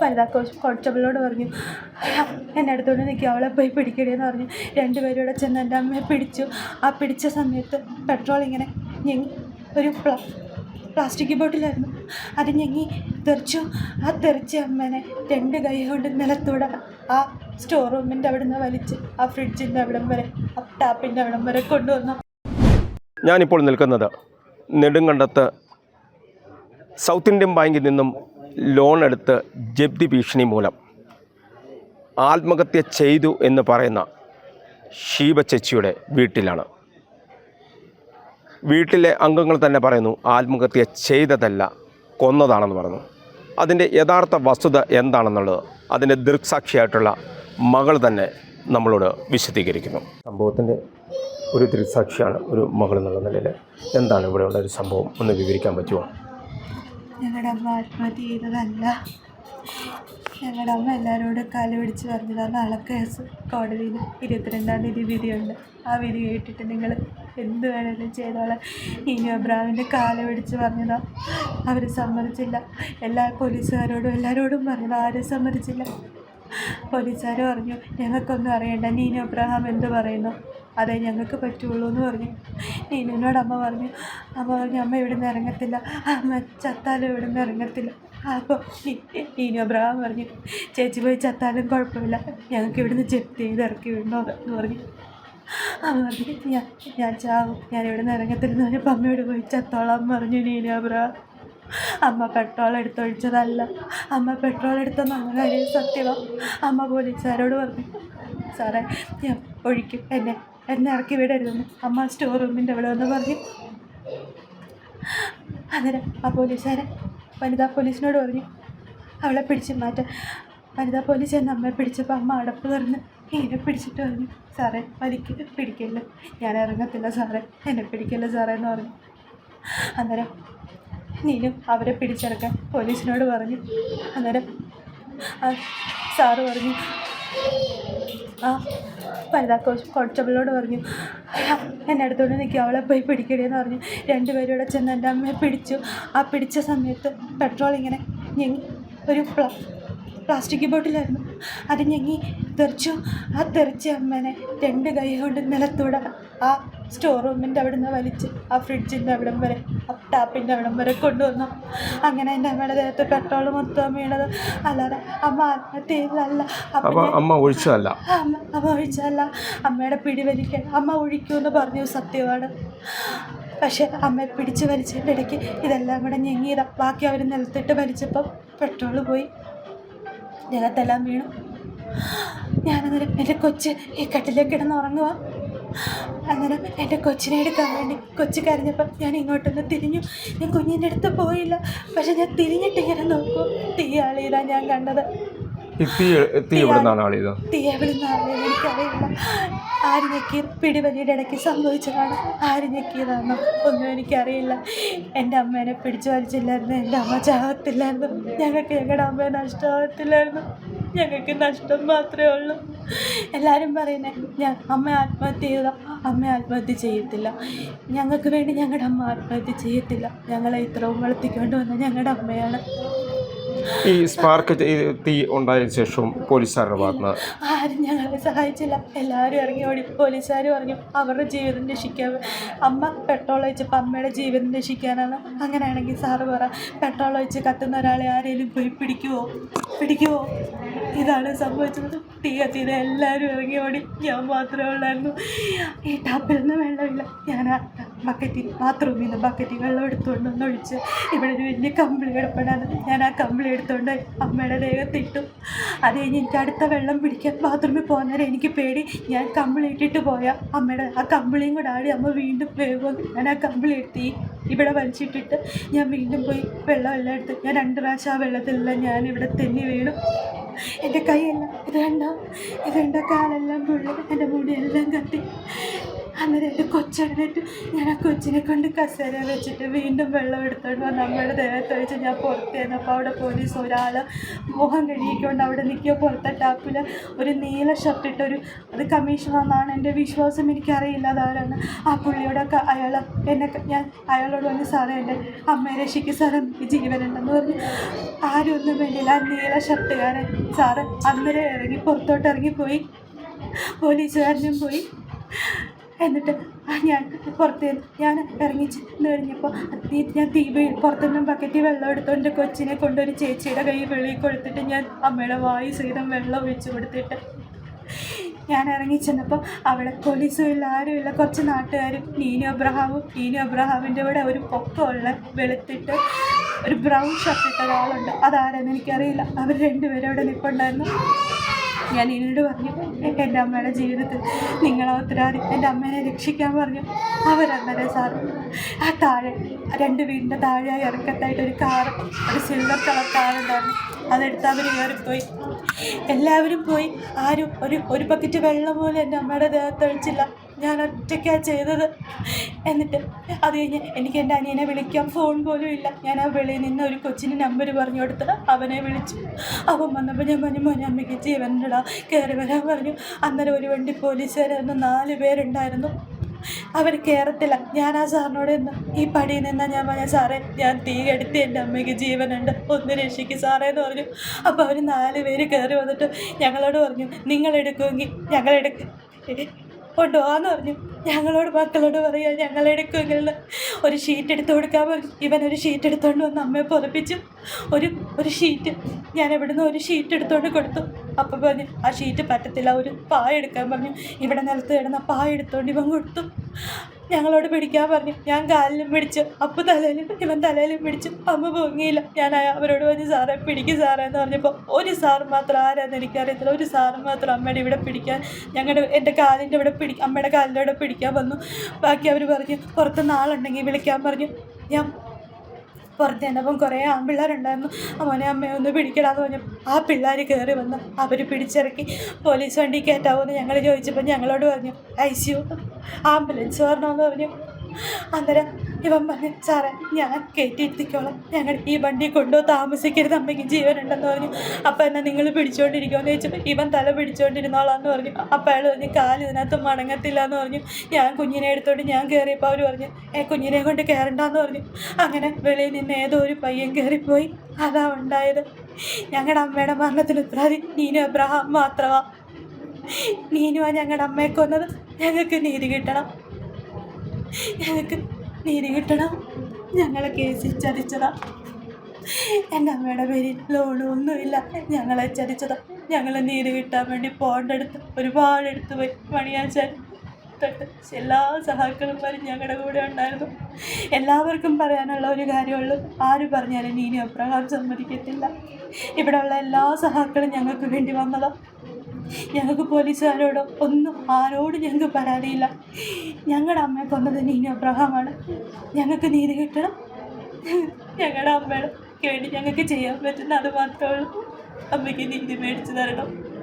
വനിതാ കോൺസ്റ്റബിളിനോട് പറഞ്ഞു എന്നെ അടുത്തോട്ട് നിൽക്കുക അവളെ പോയി പിടിക്കണേന്ന് പറഞ്ഞു. രണ്ടുപേരും ഇവിടെ ചെന്ന് എന്റെ അമ്മയെ പിടിച്ചു. ആ പിടിച്ച സമയത്ത് പെട്രോൾ ഇങ്ങനെ ഞെങ്ങി ഒരു പ്ലാ പ്ലാസ്റ്റിക് ബോട്ടിലായിരുന്നു. അത് ഞെങ്ങി തെറിച്ചു. ആ തെറിച്ച അമ്മേനെ രണ്ട് കൈ കൊണ്ട് നിലത്തൂടെ ആ സ്റ്റോർ റൂമിന്റെ അവിടെ നിന്ന് വലിച്ച് ആ ഫ്രിഡ്ജിന്റെ അവിടം വരെ ആ ടാപ്പിന്റെ അവിടം വരെ കൊണ്ടുവന്നു. ഞാനിപ്പോൾ നിൽക്കുന്നത് നെടുങ്കണ്ടത്ത് സൗത്ത് ഇന്ത്യൻ ബാങ്കിൽ നിന്നും ലോൺ എടുത്ത് ജപ്തി ഭീഷണി മൂലം. ആത്മഹത്യ ചെയ്തു എന്ന് പറയുന്ന ഷീബ ചേച്ചിയുടെ വീട്ടിലാണ്. വീട്ടിലെ അംഗങ്ങൾ തന്നെ പറയുന്നു ആത്മഹത്യ ചെയ്തതല്ല കൊന്നതാണെന്ന് പറഞ്ഞു. അതിന്റെ യഥാർത്ഥ വസ്തുത എന്താണെന്നുള്ളത് അതിന്റെ ദൃക്സാക്ഷിയായിട്ടുള്ള മകൾ തന്നെ നമ്മളോട് വിശദീകരിക്കുന്നു. സംഭവത്തിന്റെ ഒരു ദൃക്സാക്ഷിയാണ് ഒരു മകൾ എന്നുള്ള നിലയിൽ. എന്താണ് ഇവിടെയുള്ള ഒരു സംഭവം? ഒന്ന് വിവരിക്കാൻ പറ്റുമോ? ഞങ്ങളുടെ അമ്മ ആത്മഹത്യ ചെയ്തതല്ല. ഞങ്ങളുടെ അമ്മ എല്ലാവരോടും കാൽ പിടിച്ച് പറഞ്ഞതാണ് നാളെ കോടതിയിൽ ഇരുപത്തിരണ്ടാം തീയതി വിധിയുണ്ട്. ആ വിധി കേട്ടിട്ട് നിങ്ങൾ എന്ത് വേണമെങ്കിലും ചെയ്തോളാം. ഇനി അബ്രാമിന്റെ കാൽ പിടിച്ച് പറഞ്ഞതാ. അവർ സമ്മതിച്ചില്ല. എല്ലാ പോലീസുകാരോടും എല്ലാവരോടും പറഞ്ഞതാ. ആരും സമ്മതിച്ചില്ല. പോലീസുകാർ പറഞ്ഞു ഞങ്ങൾക്കൊന്നും അറിയണ്ട. നീനു അബ്രഹാം എന്ത് പറയുന്നു? അതെ ഞങ്ങൾക്ക് പറ്റുള്ളൂ എന്ന് പറഞ്ഞു. നീനുവിനോട് അമ്മ പറഞ്ഞു അമ്മ പറഞ്ഞു അമ്മ ഇവിടെ നിന്ന് ഇറങ്ങത്തില്ല. അമ്മ ചത്താലും ഇവിടെ നിന്ന് ഇറങ്ങത്തില്ല അപ്പോൾ നീനു അബ്രഹാം പറഞ്ഞു ചേച്ചി പോയി ചത്താലും കുഴപ്പമില്ല. ഞങ്ങൾക്ക് ഇവിടുന്ന് ജപ്തി ചെയ്ത് ഇറക്കി വിടണോ? എന്ന് പറഞ്ഞു. അമ്മ പറഞ്ഞു ഞാൻ ഞാൻ ചാവും. ഞാൻ ഇവിടെ നിന്ന് ഇറങ്ങത്തില്ലെന്ന് പറഞ്ഞപ്പോൾ അമ്മയോട് പോയി ചത്തോളാം പറഞ്ഞു നീനു അബ്രഹാം. അമ്മ പെട്രോൾ എടുത്തൊഴിച്ചതല്ല. അമ്മ പെട്രോൾ എടുത്തെന്നുള്ള കാര്യം സത്യമാണ് അമ്മ പോലീസുകാരോട് പറഞ്ഞു സാറേ ഞാൻ ഒഴിക്കും. എന്നെ എന്നെ ഇറക്കി വിടരുതെന്ന് അമ്മ സ്റ്റോർ റൂമിന്റെ അവിടെ വന്ന് പറഞ്ഞു. അന്നേരം ആ പോലീസുകാരൻ വനിതാ പോലീസിനോട് പറഞ്ഞു അവളെ പിടിച്ചു മാറ്റാൻ. വനിതാ പോലീസ് എന്നെ അമ്മയെ പിടിച്ചപ്പോൾ അമ്മ അടപ്പ് തുറന്ന് എന്നെ പിടിച്ചിട്ട് പറഞ്ഞു സാറേ വലിക്ക് പിടിക്കല്ല? ഞാൻ ഇറങ്ങത്തില്ല സാറേ എന്നെ പിടിക്കല്ല സാറേ? എന്ന് പറഞ്ഞു. അന്നേരം നീനും അവരെ പിടിച്ചെടുക്കാൻ പോലീസിനോട് പറഞ്ഞു. അന്നേരം ആ സാറ് പറഞ്ഞു ആ വനിതാ കോൺസ്റ്റബിളിനോട് പറഞ്ഞു എന്റെ അടുത്തോട്ട് നിൽക്കുക അവളെ പോയി പിടിക്കണേന്ന് പറഞ്ഞു. രണ്ടുപേരും ഇവിടെ ചെന്ന് എന്റെ അമ്മയെ പിടിച്ചു. ആ പിടിച്ച സമയത്ത് പെട്രോൾ ഇങ്ങനെ ഞെങ്ങി ഒരു പ്ലാ പ്ലാസ്റ്റിക് ബോട്ടിലായിരുന്നു. അത് ഞെങ്ങി തെറിച്ചു. ആ തെറിച്ച അമ്മേനെ രണ്ട് കൈ കൊണ്ട് നിലത്തൂടെ ആ സ്റ്റോർ റൂമിന്റെ അവിടെ നിന്ന് വലിച്ച് ആ ഫ്രിഡ്ജിന്റെ അവിടം വരെ ആ ടാപ്പിന്റെ അവിടെ വരെ കൊണ്ടുവന്നു. അങ്ങനെ എന്റെ അമ്മയുടെ ദേഹത്ത് പെട്രോൾ മൊത്തം വീണത്. അല്ലാതെ അമ്മ ആത്മഹത്യ ചെയ്തതല്ല അമ്മ ഒഴിച്ചതല്ല. അമ്മ അമ്മ ഒഴിച്ചല്ല അമ്മയുടെ പിടി വലിക്കാൻ അമ്മ ഒഴിക്കുമെന്ന് പറഞ്ഞു സത്യമാണ്. പക്ഷേ അമ്മയെ പിടിച്ച് വലിച്ചതിന്റെ ഇടയ്ക്ക് ഇതെല്ലാം കൂടെ ഞെങ്ങിയതാ. ബാക്കി അവർ നിലത്തിട്ട് വലിച്ചപ്പം പെട്രോൾ പോയി. ദേഹത്തെല്ലാം വീണു. ഞാനന്നേരം എന്റെ കൊച്ച് ഈ കട്ടിലേക്ക് കിടന്ന് ഉറങ്ങുക അന്നേരം എന്റെ കൊച്ചിനെ എടുക്കാൻ വേണ്ടി കൊച്ചു കരഞ്ഞപ്പം ഞാൻ ഇങ്ങോട്ടൊന്ന് തിരിഞ്ഞു. ഞാൻ കുഞ്ഞിന്റെ അടുത്ത് പോയില്ല. പക്ഷെ ഞാൻ തിരിഞ്ഞിട്ട് ഇങ്ങനെ നോക്കും. തീയാളിയിലാണ് ഞാൻ കണ്ടത്. തീ തീ ഇവിടെ നിന്നാണ് ആളിയത് തീ എവിടെ നിന്നാണ് എനിക്കറിയില്ല. ആര് ഞെക്കിയത് പിടിവലിയുടെ ഇടയ്ക്ക് സംഭവിച്ചതാണ്. ആര് ഞെക്കിയതാണോ ഒന്നും എനിക്കറിയില്ല. എന്റെ അമ്മേനെ പിടിച്ചു വലിച്ചില്ലായിരുന്നു. എന്റെ അമ്മ ചാകത്തില്ലായിരുന്നു. ഞങ്ങൾക്ക് ഞങ്ങളുടെ അമ്മയെ നഷ്ടമാകത്തില്ലായിരുന്നു. ഞങ്ങൾക്ക് നഷ്ടം മാത്രമേ ഉള്ളൂ. എല്ലാവരും പറയുന്നേ ഞാൻ അമ്മ ആത്മഹത്യ ചെയ്ത അമ്മ ആത്മഹത്യ ചെയ്യത്തില്ല. ഞങ്ങൾക്ക് വേണ്ടി ഞങ്ങളുടെ അമ്മ ആത്മഹത്യ ചെയ്യത്തില്ല. ഞങ്ങളെ ഇത്രയും വളർത്തിക്കൊണ്ട് വന്ന ഞങ്ങളുടെ അമ്മയാണ്. ഈ സ്പാർക്ക് തീ ഉണ്ടായ ശേഷവും പോലീസുകാരുടെ ഭാഗത്ത് ആരും ഞങ്ങളെ സഹായിച്ചില്ല. എല്ലാവരും ഇറങ്ങി ഓടി. പോലീസുകാർ പറഞ്ഞു അവരുടെ ജീവിതം രക്ഷിക്കാൻ അമ്മ പെട്രോൾ ഒഴിച്ചപ്പോൾ അമ്മയുടെ ജീവിതം രക്ഷിക്കാനാണ്. അങ്ങനെയാണെങ്കിൽ സാറ് പറ പെട്രോൾ ഒഴിച്ച് കത്തുന്ന ഒരാളെ ആരെങ്കിലും പോയി പിടിക്കുമോ പിടിക്കുമോ ഇതാണ് സംഭവിച്ചത്. തീ കത്തിയത് എല്ലാവരും ഇറങ്ങി ഓടി. ഞാൻ മാത്രമേ ഉള്ളായിരുന്നു. ഈ ടാപ്പിൽ നിന്ന് വെള്ളമില്ല. ഞാൻ ബക്കറ്റിൽ ബാത്റൂമിൽ നിന്ന് ബക്കറ്റിൽ വെള്ളം എടുത്തുകൊണ്ട് ഒന്ന് ഒഴിച്ച് ഇവിടെ ഒരു വലിയ കമ്പിളി കിടപ്പണാണ് ഞാൻ ആ കമ്പിളി എടുത്തുകൊണ്ട് അമ്മയുടെ ദേഹത്തിട്ടു അത് കഴിഞ്ഞ് എനിക്ക് അടുത്ത വെള്ളം പിടിക്കാൻ ബാത്റൂമിൽ പോകുന്നേരം എനിക്ക് പേടി. ഞാൻ കമ്പിളി ഇട്ടിട്ട് പോയാൽ അമ്മയുടെ ആ കമ്പിളിയും കൂടെ ആടി അമ്മ വീണ്ടും വേഗം ഞാൻ ആ കമ്പിളി എടുത്തി ഇവിടെ വലിച്ചിട്ടിട്ട് ഞാൻ വീണ്ടും പോയി വെള്ളമെല്ലാം എടുത്ത് ഞാൻ രണ്ട് പ്രാവശ്യം ആ വെള്ളത്തിലെല്ലാം ഞാൻ ഇവിടെ തെന്നി വീണു. എന്റെ കൈയെല്ലാം ഇത് രണ്ടാം ഇത് രണ്ടാം കാലെല്ലാം പുള്ളി എന്റെ മുടിയെല്ലാം കത്തി. അന്നേരം എന്റെ കൊച്ചെഴുന്നേറ്റ് ഞാൻ ആ കൊച്ചിനെ കൊണ്ട് കസേര വെച്ചിട്ട് വീണ്ടും വെള്ളം എടുത്തോണ്ട് വന്ന് അമ്മയുടെ ദേഹത്ത് വെച്ച് ഞാൻ പുറത്തേന്ന് അപ്പോൾ അവിടെ പോലീസ് ഒരാൾ മുഖം കഴുകിക്കൊണ്ട് അവിടെ നിൽക്കുക പുറത്തെ ടാപ്പിൽ ഒരു നീല ഷർട്ട് ഇട്ടൊരു അത് വന്നാണ്. എന്റെ വിശ്വാസം എനിക്കറിയില്ല അതാരാണ് ആ പുള്ളിയോടൊക്കെ അയാൾ എന്നെ ഞാൻ അയാളോട് വന്ന് സാറേ എന്റെ അമ്മയെ രക്ഷിക്കും എനിക്ക് ജീവനുണ്ടെന്ന് പറഞ്ഞ്. ആരും ഒന്നും വേണ്ടിയില്ല. ആ നീല ഷർട്ടുകാരൻ സാറ് അന്നേരം ഇറങ്ങി പുറത്തോട്ട് ഇറങ്ങിപ്പോയി പോലീസുകാരനും പോയി. എന്നിട്ട് ഞാൻ പുറത്ത് ഞാൻ ഇറങ്ങി കഴിഞ്ഞപ്പോൾ ഞാൻ തീ പുറത്തുനിന്നും ബക്കറ്റിൽ വെള്ളം എടുത്തോണ്ട് കൊച്ചിനെ കൊണ്ടൊരു ചേച്ചിയുടെ കൈ വെളി കൊടുത്തിട്ട് ഞാൻ അമ്മയുടെ വായു സഹിതം വെള്ളം ഒഴിച്ചു കൊടുത്തിട്ട് ഞാൻ ഇറങ്ങി ചെന്നപ്പോൾ അവിടെ പോലീസും ഇല്ല. ആരുമില്ല കുറച്ച് നാട്ടുകാരും നീനു അബ്രഹാമും നീനു അബ്രഹാമിന്റെ കൂടെ ഒരു പൊക്കമുള്ള വെളുത്തിട്ട് ഒരു ബ്രൗൺ ഷർട്ട് ഇട്ട ഒരാളുണ്ട്. അതാരെന്ന് എനിക്കറിയില്ല. അവർ രണ്ടുപേരും അവിടെ നിൽപ്പുണ്ടായിരുന്നു. ഞാൻ എന്നോട് പറഞ്ഞു എന്റെ അമ്മയുടെ ജീവിതത്തിൽ നിങ്ങളെ ഉത്തരവാദി എന്റെ അമ്മേനെ രക്ഷിക്കാൻ പറഞ്ഞു. അവരന്നേരം സാർ ആ താഴെ രണ്ട് വീടിന്റെ താഴെയായി ഇറക്കത്തായിട്ട് ഒരു കാർ ഒരു സിൽവർ കളർ കാറുണ്ടായിരുന്നു അതെടുത്ത് അവർ കയറിപ്പോയി. എല്ലാവരും പോയി. ആരും ഒരു ഒരു ബക്കറ്റ് വെള്ളം പോലും എന്റെ അമ്മയുടെ ദേഹത്ത് ഒഴിച്ചില്ല. ഞാൻ ഒറ്റയ്ക്കാണ് ചെയ്തത്. എന്നിട്ട് അത് കഴിഞ്ഞ് എനിക്ക് എന്റെ അനിയനെ വിളിക്കാൻ ഫോൺ പോലും ഇല്ല. ഞാൻ ആ വെളിയിൽ നിന്ന് ഒരു കൊച്ചിന് നമ്പർ പറഞ്ഞു കൊടുത്ത് അവനെ വിളിച്ചു. അവൻ വന്നപ്പോൾ ഞാൻ പറഞ്ഞു മോനെ അമ്മയ്ക്ക് ജീവനുണ്ടടാ. കയറി വരാൻ പറഞ്ഞു. അന്നേരം ഒരു വണ്ടി പോലീസുകാരായിരുന്നു. നാല് പേരുണ്ടായിരുന്നു. അവർ കയറത്തില്ല ഞാൻ ആ സാറിനോട് നിന്ന് ഈ പടിയിൽ നിന്നാ ഞാൻ പറഞ്ഞ സാറേ. ഞാൻ തീ കെടുത്തി എന്റെ അമ്മയ്ക്ക് ജീവനുണ്ട്. ഒന്ന് രക്ഷിക്ക് സാറേ എന്ന് പറഞ്ഞു. അപ്പോൾ അവർ നാല് പേര് കയറി വന്നിട്ട് ഞങ്ങളോട് പറഞ്ഞു നിങ്ങളെടുക്കുമെങ്കിൽ ഞങ്ങളെടുക്കും കൊണ്ടുപോകാന്ന് പറഞ്ഞു. ഞങ്ങളോട് മക്കളോട് പറയുക ഞങ്ങളെടുക്കുമെങ്കിൽ ഒരു ഷീറ്റ് എടുത്തു കൊടുക്കാൻ പറഞ്ഞു. ഇവൻ ഒരു ഷീറ്റ് എടുത്തുകൊണ്ട് വന്ന് അമ്മയെ പുറപ്പിച്ചു. ഒരു ഒരു ഷീറ്റ് ഞാൻ എവിടുന്ന് ഒരു ഷീറ്റ് എടുത്തുകൊണ്ട് കൊടുത്തു. അപ്പം പറഞ്ഞു ആ ഷീറ്റ് പറ്റത്തില്ല ഒരു പായ എടുക്കാൻ പറഞ്ഞു. ഇവിടെ നിലത്ത് കിടന്ന പായ എടുത്തുകൊണ്ട് ഇവൻ കൊടുത്തു. ഞങ്ങളോട് പിടിക്കാൻ പറഞ്ഞു. ഞാൻ കാലിലും പിടിച്ചു. അപ്പു തലയിലും ഇവൻ തലയിലും പിടിച്ചു. അമ്മ പൊങ്ങിയില്ല. ഞാൻ അവരോട് പറഞ്ഞു സാറേ പിടിക്കും സാറേ എന്ന് പറഞ്ഞപ്പോൾ ഒരു സാർ മാത്രം ആരാന്ന് എനിക്കറിയത്തില്ല. ഒരു സാർ മാത്രം അമ്മയുടെ ഇവിടെ പിടിക്കാൻ ഞങ്ങളുടെ എന്റെ കാലിന്റെ ഇവിടെ പിടി അമ്മയുടെ കാലിന്റെ ഇവിടെ പിടിക്കാൻ വന്നു. ബാക്കി അവർ പറഞ്ഞു പുറത്ത് നാളുണ്ടെങ്കിൽ വിളിക്കാൻ പറഞ്ഞു. ഞാൻ പുറത്ത് ചെന്നപ്പം കുറേ ആൺപിള്ളേരുണ്ടായിരുന്നു മോനെ അമ്മയെ ഒന്ന് പിടിക്കടാന്ന് പറഞ്ഞു. ആ പിള്ളേർ കയറി വന്ന് അവർ പിടിച്ചിറക്കി. പോലീസ് വണ്ടി കയറ്റാവുമെന്ന് ഞങ്ങൾ ചോദിച്ചപ്പോൾ ഞങ്ങളോട് പറഞ്ഞു ഐ സി യു ആംബുലൻസ് വരണമെന്ന് പറഞ്ഞു. അന്നേരം ഇവൻ പറഞ്ഞു സാറേ ഞാൻ കയറ്റിയിരുത്തിക്കോളാം ഞങ്ങൾ ഈ വണ്ടി കൊണ്ടോ താമസിക്കരുത്. അമ്മയ്ക്ക് ജീവനുണ്ടെന്ന് പറഞ്ഞു. അപ്പം എന്നെ നിങ്ങൾ പിടിച്ചുകൊണ്ടിരിക്കുമെന്ന് ചോദിച്ചപ്പോൾ ഇവൻ തല പിടിച്ചുകൊണ്ടിരുന്നോളാന്ന് പറഞ്ഞു. അപ്പം അയാൾ പറഞ്ഞു കാൽ ഇതിനകത്ത് മടങ്ങത്തില്ല എന്ന് പറഞ്ഞു. ഞാൻ കുഞ്ഞിനെ എടുത്തോണ്ട് ഞാൻ കയറിയപ്പോൾ അവർ പറഞ്ഞു ഏ കുഞ്ഞിനെ കൊണ്ട് കയറണ്ടെന്ന് പറഞ്ഞു. അങ്ങനെ വെളിയിൽ നിന്ന് ഏതോ ഒരു പയ്യൻ കയറിപ്പോയി അതാ ഉണ്ടായത്. ഞങ്ങളുടെ അമ്മയുടെ മരണത്തിന് ഉത്തരാതി. നീനു അബ്രഹാം മാത്രമാ. നീനുവാ ഞങ്ങളുടെ അമ്മയെ കൊന്നത്. ഞങ്ങൾക്ക് നീതി കിട്ടണം. ഞങ്ങൾക്ക് നീതി കിട്ടണം. ഞങ്ങളെ കേസിൽ ചതിച്ചതാ. എന്റെ അമ്മയുടെ പേരിൽ ലോണൊന്നുമില്ല ഞങ്ങളെ ചതിച്ചതാ. ഞങ്ങളെ നീതി കിട്ടാൻ വേണ്ടി പോണ്ടെടുത്ത് ഒരുപാട് എടുത്ത് പോയി പണിയാച്ചാൽ തൊട്ട് എല്ലാ സഹാക്കളുമാരും ഞങ്ങളുടെ കൂടെ ഉണ്ടായിരുന്നു. എല്ലാവർക്കും പറയാനുള്ള ഒരു കാര്യമുള്ളൂ. ആര് പറഞ്ഞാലും നീനി അബ്രഹാം സമ്മതിക്കത്തില്ല. ഇവിടെയുള്ള എല്ലാ സഹാക്കളും ഞങ്ങൾക്ക് വേണ്ടി വന്നതാണ് ഞങ്ങൾക്ക് പോലീസുകാരോടോ ഒന്നും ആരോടും ഞങ്ങൾക്ക് പരാതിയില്ല. ഞങ്ങളുടെ അമ്മയെ കൊന്നത് നീനി അബ്രഹാമാണ്. ഞങ്ങൾക്ക് നീതി കിട്ടണം. ഞങ്ങളുടെ അമ്മയുടെ വേണ്ടി ഞങ്ങൾക്ക് ചെയ്യാൻ പറ്റുന്ന അത് മാത്രമേ ഉള്ളൂ. അമ്മയ്ക്ക് നീതി മേടിച്ചു തരണം.